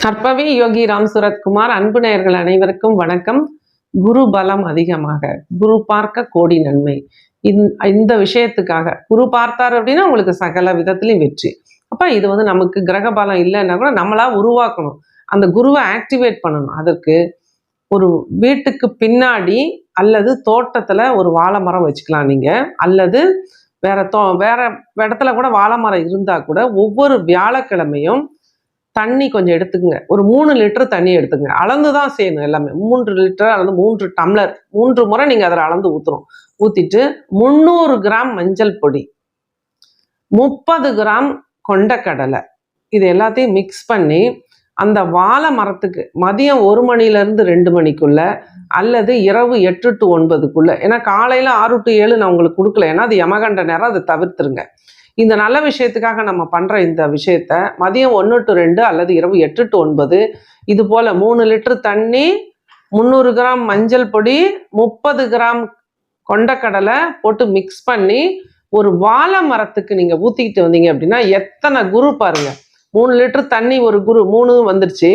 கற்பவி யோகி ராம் சுரத்குமார் அன்பு நேயர்கள் அனைவருக்கும் வணக்கம். குரு பலம் அதிகமாக குரு பார்க்க கோடி நன்மை. இந்த- இந்த விஷயத்துக்காக குரு பார்த்தார் அப்படின்னா உங்களுக்கு சகல விதத்திலையும் வெற்றி. அப்ப இது வந்து நமக்கு கிரக பலம் இல்லைன்னா கூட நம்மளா உருவாக்கணும். அந்த குருவை ஆக்டிவேட் பண்ணணும். அதற்கு ஒரு வீட்டுக்கு பின்னாடி அல்லது தோட்டத்துல ஒரு வாழை மரம் வச்சுக்கலாம் நீங்க. அல்லது வேற தோ வேற இடத்துல கூட வாழை மரம் இருந்தா கூட ஒவ்வொரு வியாழக்கிழமையும் தண்ணி கொஞ்சம் எடுத்துக்கங்க. ஒரு மூணு லிட்டர் தண்ணி எடுத்துங்க அளந்து தான் செய்யணும் எல்லாமே. மூன்று லிட்டர் அல்லது மூன்று டம்ளர். மூன்று முறை நீங்கள் அதில் அளந்து ஊற்றணும் ஊற்றிட்டு முந்நூறு கிராம் மஞ்சள் பொடி முப்பது கிராம் கொண்டக்கடலை இது எல்லாத்தையும் மிக்ஸ் பண்ணி அந்த வாழை மரத்துக்கு மதியம் ஒரு மணிலேருந்து ரெண்டு மணிக்குள்ள அல்லது இரவு எட்டு டு ஒன்பதுக்குள்ள. ஏன்னா காலையில் ஆறு டு ஏழு நான் உங்களுக்கு கொடுக்கல. ஏன்னா அது யமகண்ட நேரம் அதை தவிர்த்துருங்க. இந்த நல்ல விஷயத்துக்காக நம்ம பண்ணுற இந்த விஷயத்த மதியம் ஒன்று டு ரெண்டு அல்லது இரவு எட்டு டு ஒன்பது இது போல் மூணு லிட்டர் தண்ணி முந்நூறு கிராம் மஞ்சள் பொடி முப்பது கிராம் கொண்டக்கடலை போட்டு மிக்ஸ் பண்ணி ஒரு வாழை மரத்துக்கு நீங்கள் ஊற்றிக்கிட்டு வந்தீங்க அப்படின்னா எத்தனை குரு பாருங்கள் மூணு லிட்டர் தண்ணி ஒரு குரு மூணு வந்துருச்சு.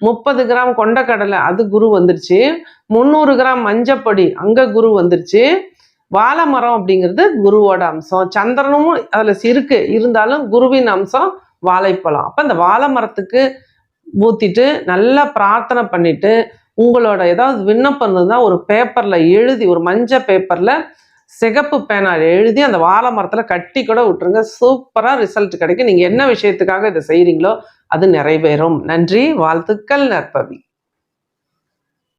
முப்பது கிராம் கொண்டக்கடலை அது குரு வந்துருச்சு. முந்நூறு கிராம் மஞ்சப்பொடி அங்கே குரு வந்துருச்சு. வாழை மரம் அப்படிங்கிறது குருவோட அம்சம். சந்திரனும் அதில் இருக்கு இருந்தாலும் குருவின் அம்சம் வாழைப்பழம். அப்போ அந்த வாழை மரத்துக்கு ஊற்றிட்டு நல்லா பிரார்த்தனை பண்ணிட்டு உங்களோட ஏதாவது விண்ணப்பம் இருந்தால் ஒரு பேப்பரில் எழுதி ஒரு மஞ்சள் பேப்பரில் சிகப்பு பேனால் எழுதி அந்த வாழை மரத்தில் கட்டி கூட விட்டுருங்க. சூப்பராக ரிசல்ட் கிடைக்கும். நீங்கள் என்ன விஷயத்துக்காக இதை செய்கிறீங்களோ அது நிறைவேறும். நன்றி. வாழ்த்துக்கள் நற்பவி.